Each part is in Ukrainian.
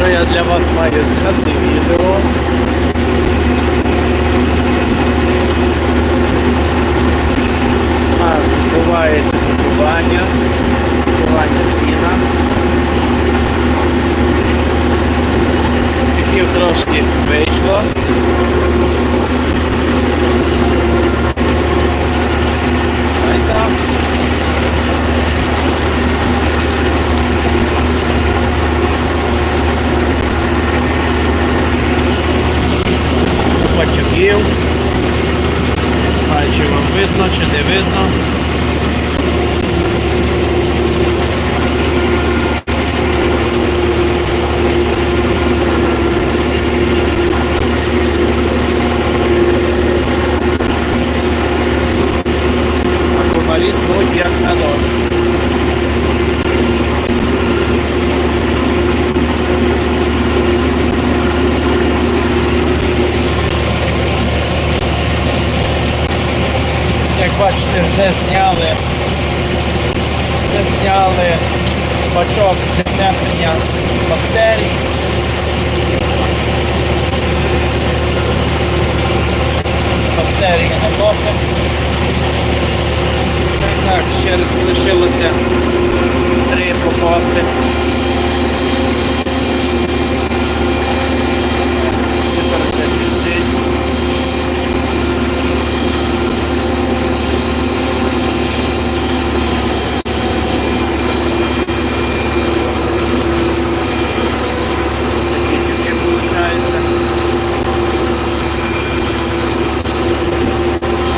що я для вас маю зняти відео. У нас відбувається купування, купування сіна. Стихів трошки вийшло. Та й так. Патюків. Знаю, чи вам видно, чи не видно. А комарі тнуть як на нож. Як бачите, вже зняли, зняли бачок для внесення бактерій. Бактерії наносимо. Так, ще раз лишилося три покоси. Тепер це біжить. Такі тюки получаються.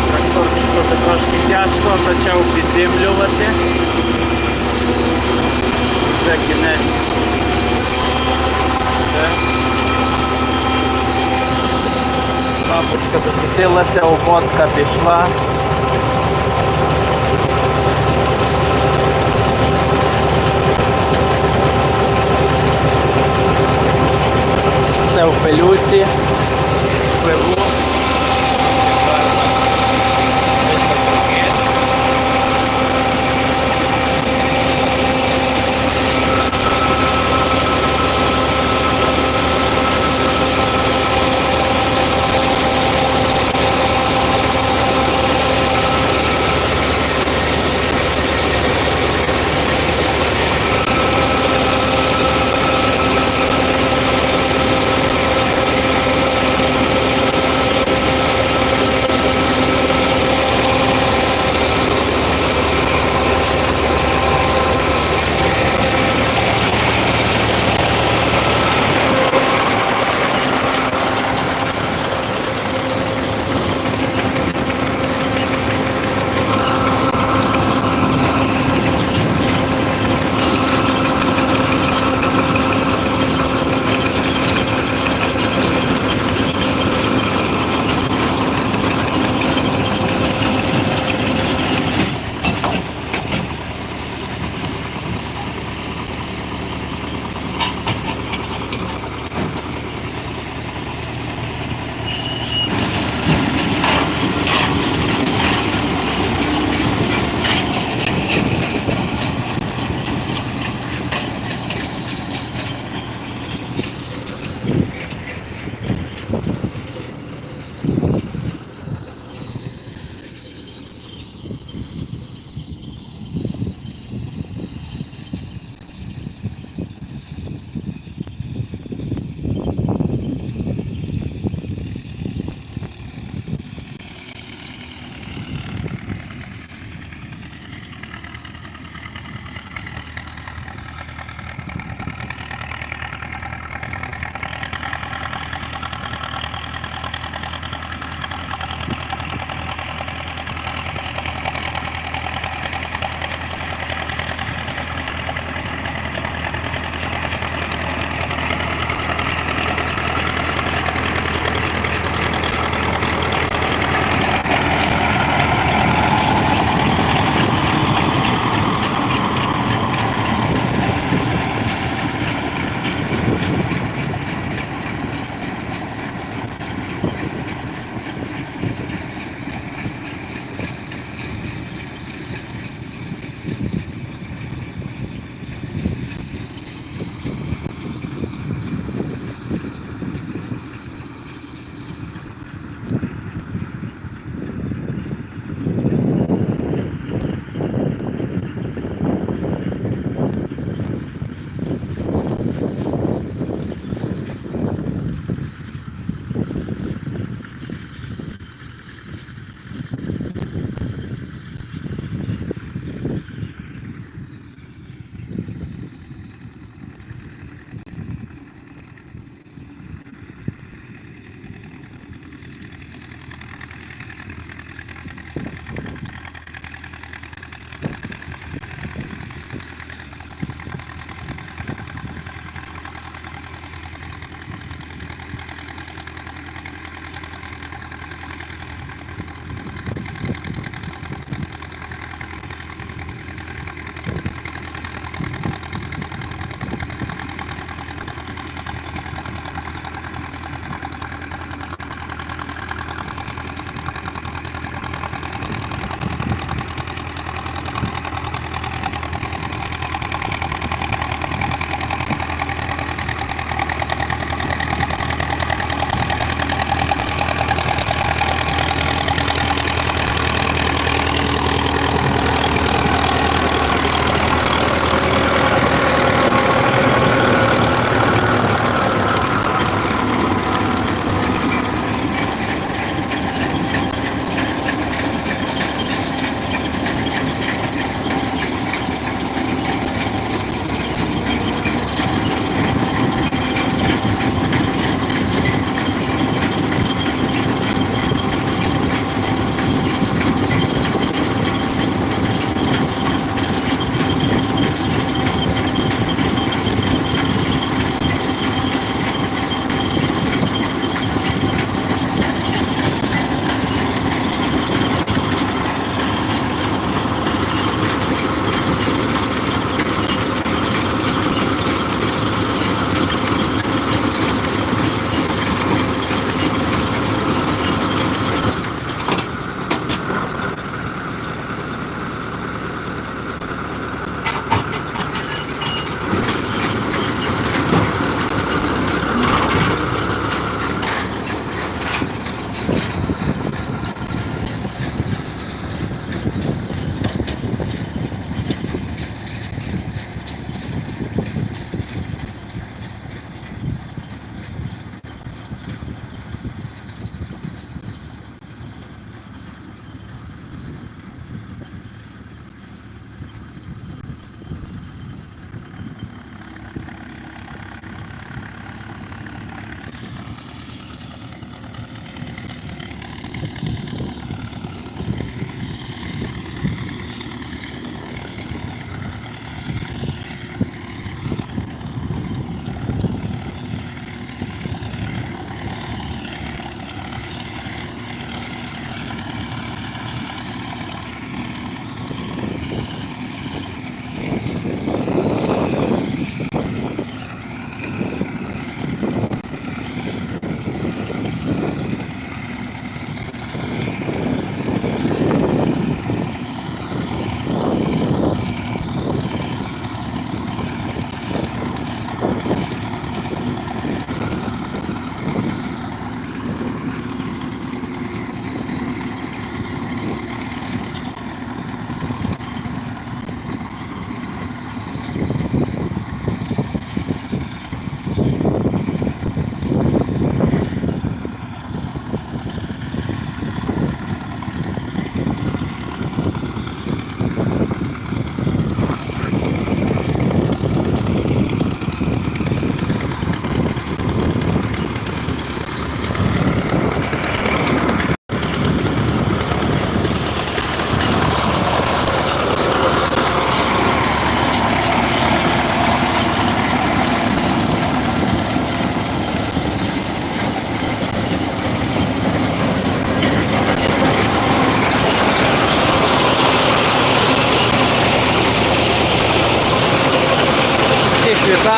Тракторчику вже трошки тяжко, почав піддимлювати. Вже кінець. Все. Бабушка засвітилася, охотка пішла. Все в пилюці,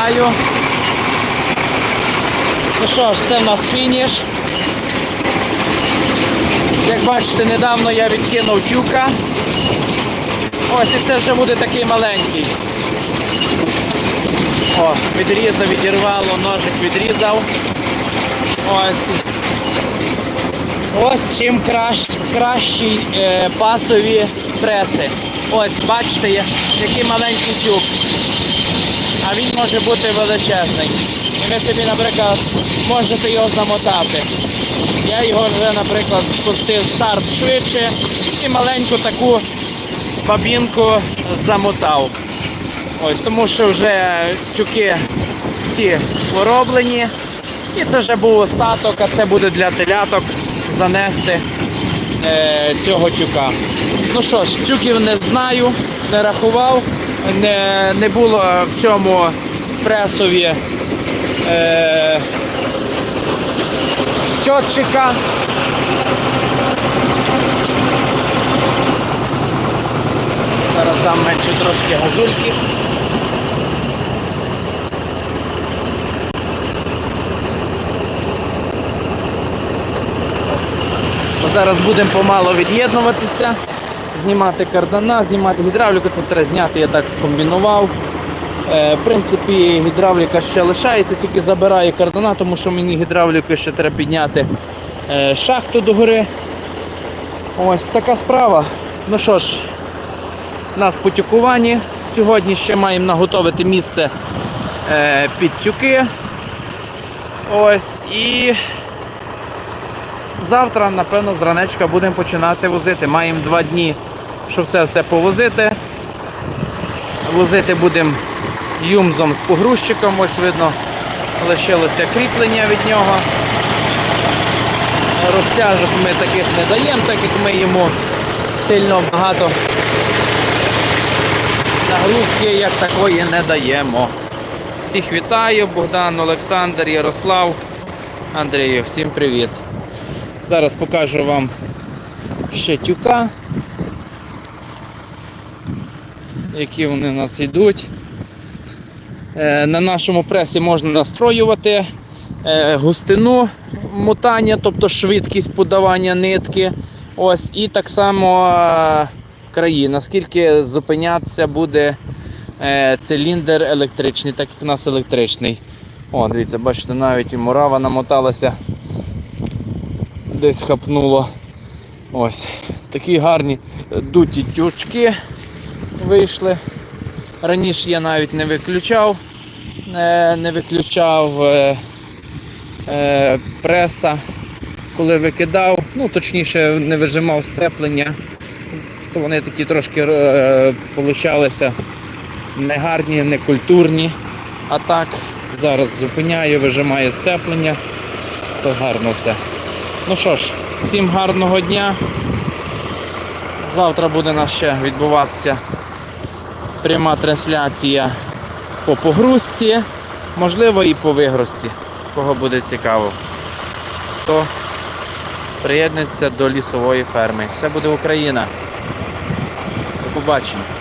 вітаю. Ну що ж, це в нас фініш. Як бачите, недавно я відкинув тюка. Ось і це вже буде такий маленький. О, відрізав, відірвало, ножик відрізав. Ось. Ось чим кращ, кращі е, пасові преси. Ось, бачите, який маленький тюк. А він може бути величезний. І ви собі, наприклад, можете його замотати. Я його вже, наприклад, пустив старт швидше і маленьку таку бабінку замотав. Ось, тому що вже тюки всі пороблені. І це вже був остаток, а це буде для теляток занести цього тюка. Ну що ж, тюків не знаю, не рахував, не, не було в цьому пресові е, щотчика. Зараз дам менше трошки газульки. Зараз будемо помало від'єднуватися, знімати кардана, знімати гідравліку. Це треба зняти, я так скомбінував. Е, в принципі, гідравліка ще лишається, тільки забираю кардана, тому що мені гідравліку ще треба підняти е, шахту догори. Ось така справа. Ну що ж, нас потюкування. Сьогодні ще маємо наготовити місце е, під тюки. Ось і завтра, напевно, з ранечка будемо починати возити. Маємо два дні, щоб це все повозити. Возити будемо юмзом з погрузчиком, ось видно, лишилося кріплення від нього. Розтяжок ми таких не даємо, так як ми йому сильно багато нагрузки як такої не даємо. Всіх вітаю, Богдан, Олександр, Ярослав, Андрію, всім привіт. Зараз покажу вам ще тюка, які вони у нас йдуть. Е, На нашому пресі можна настроювати е, густину мотання, тобто швидкість подавання нитки. Ось, і так само е, краї, наскільки зупинятися буде циліндр електричний, так як у нас електричний. О, дивіться, бачите, навіть і мурава намоталася, десь хапнуло. Ось. Такі гарні дуті тючки вийшли. Раніше я навіть не виключав, е, не виключав е, е, преса, коли викидав, ну точніше не вижимав сцеплення, то вони такі трошки получалися негарні, некультурні. А так, зараз зупиняю, вижимаю сцеплення, то гарно все. Ну що ж, всім гарного дня. Завтра буде нас ще відбуватися пряма трансляція по погрузці, можливо і по вигрузці. Кого буде цікаво, то приєднується до лісової ферми. Все буде Україна. До побачення.